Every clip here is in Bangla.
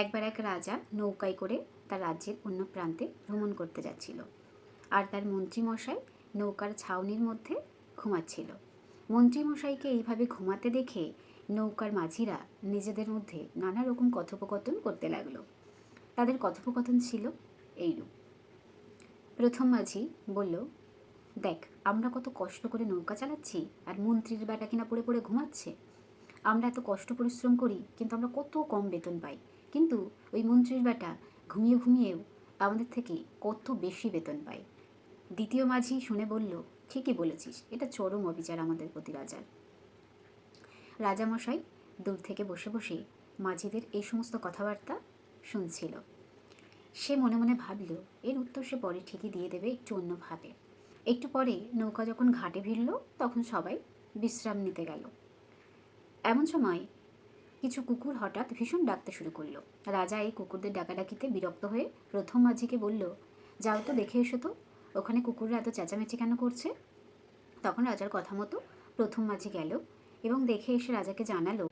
একবার এক রাজা নৌকায় করে তার রাজ্যের অন্য প্রান্তে ভ্রমণ করতে যাচ্ছিল। আর তার মন্ত্রীমশাই নৌকার ছাউনির মধ্যে ঘুমাচ্ছিল। মন্ত্রীমশাইকে এইভাবে ঘুমাতে দেখে নৌকার মাঝিরা নিজেদের মধ্যে নানা রকম কথোপকথন করতে লাগল। তাদের কথোপকথন ছিল এইরূপ। প্রথম মাঝি বলল, দেখ, আমরা কত কষ্ট করে নৌকা চালাচ্ছি আর মন্ত্রীর বেটা কিনা পড়ে পড়ে ঘুমাচ্ছে। আমরা এত কষ্ট পরিশ্রম করি, কিন্তু আমরা কত কম বেতন পাই। কিন্তু ওই মন্ত্রীর বেটা ঘুমিয়ে ঘুমিয়েও আমাদের থেকে কত বেশি বেতন পায়। দ্বিতীয় মাঝি শুনে বলল, ঠিকই বলেছিস, এটা চরম অবিচার আমাদের প্রতি রাজার। রাজামশাই দূর থেকে বসে বসে মাঝিদের এই সমস্ত কথাবার্তা শুনছিল। সে মনে মনে ভাবল, এর উত্তর সে পরে ঠিকই দিয়ে দেবে একটু অন্যভাবে একটু পরে নৌকা যখন ঘাটে ভিড়ল, তখন সবাই বিশ্রাম নিতে গেল। এমন সময় কিছু কুকুর হঠাৎ ভীষণ ডাকতে শুরু করল। রাজা এই কুকুরদের ডাকাডাকিতে বিরক্ত হয়ে প্রথম মাঝিকে বলল, যাও তো দেখে এসো তো, ওখানে কুকুররা এত চেঁচামেচি কেন করছে? তখন রাজার কথা মতো প্রথম মাঝি গেল এবং দেখে এসে রাজাকে জানালো,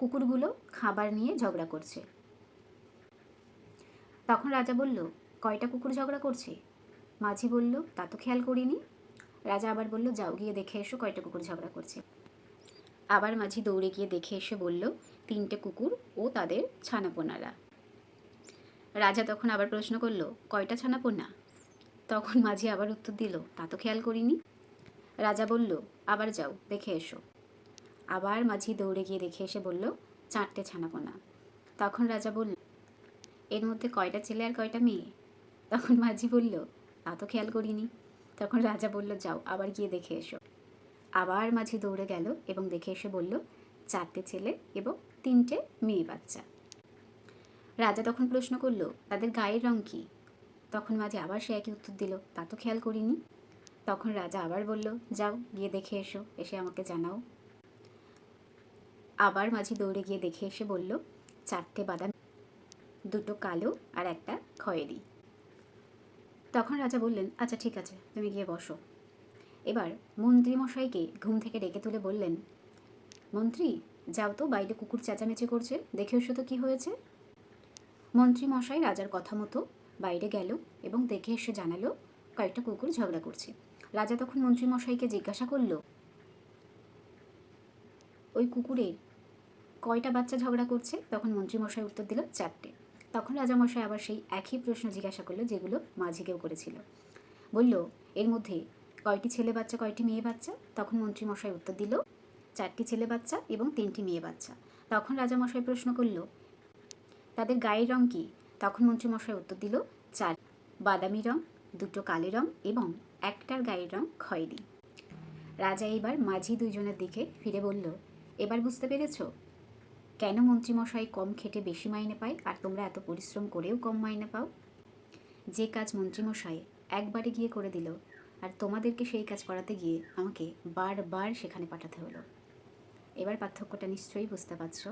কুকুরগুলো খাবার নিয়ে ঝগড়া করছে। তখন রাজা বলল, কয়টা কুকুর ঝগড়া করছে? মাঝি বলল, তা তো খেয়াল করিনি। রাজা আবার বলল, যাও গিয়ে দেখে এসো কয়টা কুকুর ঝগড়া করছে। আবার মাঝি দৌড়ে গিয়ে দেখে এসে বলল, তিনটে কুকুর ও তাদের ছানাপোনারা। রাজা তখন আবার প্রশ্ন করল, কয়টা ছানাপোনা? তখন মাঝি আবার উত্তর দিল, তা তো খেয়াল করিনি। রাজা বলল, আবার যাও, দেখে এসো। আবার মাঝি দৌড়ে গিয়ে দেখে এসে বলল, চারটে ছানাপোনা। তখন রাজা বলল, এর মধ্যে কয়টা ছেলে আর কয়টা মেয়ে? তখন মাঝি বলল, তা তো খেয়াল করিনি। তখন রাজা বলল, যাও, আবার গিয়ে দেখে এসো। আবার মাঝি দৌড়ে গেল এবং দেখে এসে বলল, চারটে ছেলে এবং তিনটে মেয়ে বাচ্চা। রাজা তখন প্রশ্ন করল, তাদের গায়ের রং কী? তখন মাঝি আবার সে একই উত্তর দিল, তা তো খেয়াল করিনি। তখন রাজা আবার বলল, যাও গিয়ে দেখে এসো, এসে আমাকে জানাও। আবার মাঝি দৌড়ে গিয়ে দেখে এসে বলল, চারটে বাদাম, দুটো কালো আর একটা খয়েরি। তখন রাজা বললেন আচ্ছা ঠিক আছে, তুমি গিয়ে বসো। এবার মন্ত্রীমশাইকে ঘুম থেকে ডেকে তুলে বললেন, মন্ত্রী, যাও তো, বাইরে কুকুর চেঁচামেচি করছে, দেখে এসো তো কী হয়েছে। মন্ত্রীমশাই রাজার কথা মতো বাইরে গেল এবং দেখে এসে জানালো, কয়েকটা কুকুর ঝগড়া করছে। রাজা তখন মন্ত্রীমশাইকে জিজ্ঞাসা করল, ওই কুকুরের কয়টা বাচ্চা ঝগড়া করছে? তখন মন্ত্রীমশাই উত্তর দিল, চারটে। তখন রাজামশাই আবার সেই একই প্রশ্ন জিজ্ঞাসা করল, যেগুলো মাঝিকেও করেছিল। বলল, এর মধ্যে কয়টি ছেলে বাচ্চা, কয়টি মেয়ে বাচ্চা? তখন মন্ত্রীমশাই উত্তর দিল, চারটি ছেলে বাচ্চা এবং তিনটি মেয়ে বাচ্চা। তখন রাজামশাই প্রশ্ন করল, তাদের গায়ের রং কী? তখন মন্ত্রীমশাই উত্তর দিল, চার। বাদামি রং, দুটো কালো রং এবং একটার গায়ের রং খয়েরি। রাজা এবার মাঝি দুইজনের দিকে ফিরে বলল, এবার বুঝতে পেরেছ? কেন মন্ত্রীমশাই কম খেটে বেশি মাইনে পায় আর তোমরা এত পরিশ্রম করেও কম মাইনে পাও? যে কাজ মন্ত্রীমশাই একবারে গিয়ে করে দিল আর তোমাদেরকে সেই কাজ করাতে গিয়ে আমাকে বারবার সেখানে পাঠাতে হলো। এবার পার্থক্যটা নিশ্চয়ই বুঝতে পারছ।